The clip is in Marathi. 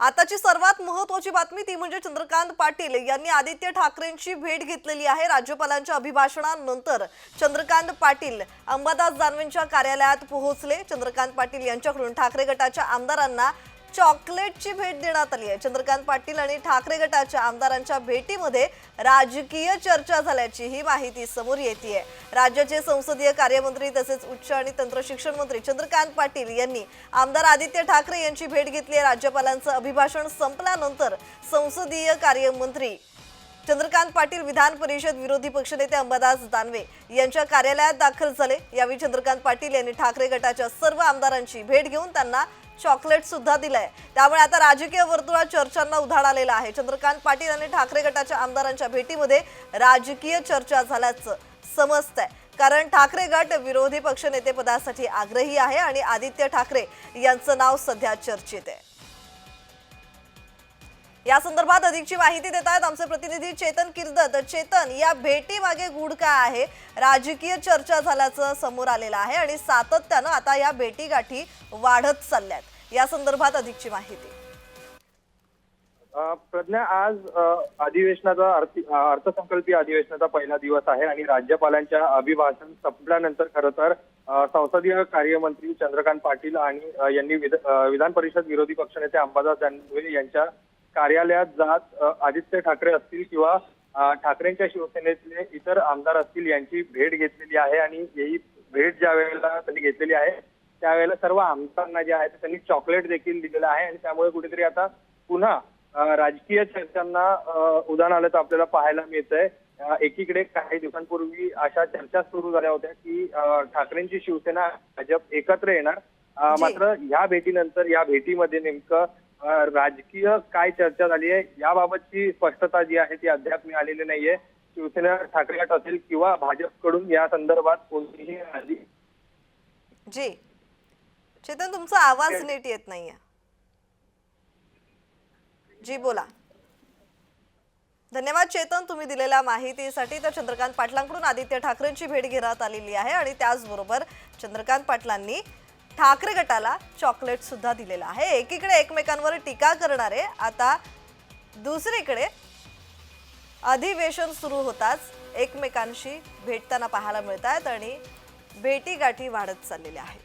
आताची सर्वात महत्वाची बातमी ती म्हणजे चंद्रकांत पाटील यांनी आदित्य ठाकरेंची भेट घेतलेली आहे राज्यपालांच्या अभिभाषणानंतर. चंद्रकांत पाटील अंबादास दानवेंच्या कार्यालयात पोहोचले. चंद्रकांत पाटील यांच्याकडून ठाकरे गटाच्या आमदारांना चॉकलेटची भेट देण्यात आली आहे. चंद्रकांत पाटील आणि ठाकरे गटाच्या आमदारांच्या भेटीमध्ये राजकीय चर्चा झाल्याची ही माहिती समोर येते राज्याचे संसदीय कार्यमंत्री तसेच उच्च आणि तंत्र शिक्षण मंत्री चंद्रकांत पाटील यांनी आमदार आदित्य ठाकरे यांची भेट घेतली आहे. राज्यपालांचं अभिभाषण संपल्यानंतर संसदीय कार्यमंत्री चंद्रकांत पाटील विधान परिषद विरोधी पक्षनेते अंबादास दानवे यांच्या कार्यालयात दाखल झाले. यावेळी चंद्रकांत पाटील यांनी ठाकरे गटाच्या सर्व आमदारांची भेट घेऊन त्यांना चॉकलेट सुद्धा दिलंय. त्यामुळे आता राजकीय वर्तुळात चर्चांना उधाण आलेलं आहे. चंद्रकांत पाटील आणि ठाकरे गटाच्या आमदारांच्या भेटीमध्ये राजकीय चर्चा झाल्याचं समजतंय. कारण ठाकरे गट विरोधी पक्षनेते पदासाठी आग्रही आहे आणि आदित्य ठाकरे यांचं नाव सध्या चर्चेत आहे. या संदर्भात अधिकची माहिती देत आहेत आमचे प्रतिनिधी चेतन किर्दत. चेतन या भेटीमागे गूढ काय आहे? राजकीय चर्चा झाल्याचं समोर आलेलं आहे आणि सातत्यानं आता या भेटीगाठी वाढत चालल्यात. या संदर्भात अधिकची माहिती. प्रज्ञा आज अधिवेशनाचा अर्थ- अर्थसंकल्पीय अधिवेशनाचा पहिला दिवस आहे आणि राज्यपालांच्या अभिभाषण संपल्यानंतर खरं तर संसदीय कार्यमंत्री चंद्रकांत पाटील आणि यांनी विध- विधान परिषद विरोधी पक्षनेते अंबादास दानवे यांच्या कार्यालयात जात आदित्य ठाकरे असतील किंवा ठाकरेंच्या शिवसेनेतले इतर आमदार असतील यांची भेट घेतलेली आहे आणि ही भेट ज्या वेळेला त्यांनी घेतलेली आहे त्यावेळेला सर्व आमदारांना जे आहे ते त्यांनी चॉकलेट देखील दिलेलं आहे आणि त्यामुळे कुठेतरी आता पुन्हा राजकीय चर्चांना उदाहरण आल्याचं आपल्याला पाहायला मिळतंय. एकीकडे काही दिवसांपूर्वी अशा चर्चा सुरू झाल्या होत्या की ठाकरेंची शिवसेना भाजप एकत्र येणार. मात्र या भेटीनंतर या भेटीमध्ये नेमकं राजकीय काय चर्चा झाली आहे याबाबतची स्पष्टता जी आहे ती अद्याप मिळालेली नाहीये. शिवसेना ठाकरे गट असेल किंवा भाजपकडून या संदर्भात कोणतीही जी. चेतन तुमचा आवाज नीट येत नाहीये. जी बोला. धन्यवाद चेतन तुम्ही दिलेल्या माहितीसाठी. तर चंद्रकांत पाटलांकडून आदित्य ठाकरेंची भेट घेण्यात आलेली आहे आणि त्याचबरोबर चंद्रकांत पाटलांनी ठाकरे गटाला चॉकलेट सुद्धा दिलेलं आहे. एकीकडे एकमेकांवर टीका करणारे आता दुसरीकडे अधिवेशन सुरू होताच एकमेकांशी भेटताना पाहायला मिळत आहेत आणि भेटीगाठी वाढत चाललेल्या आहेत.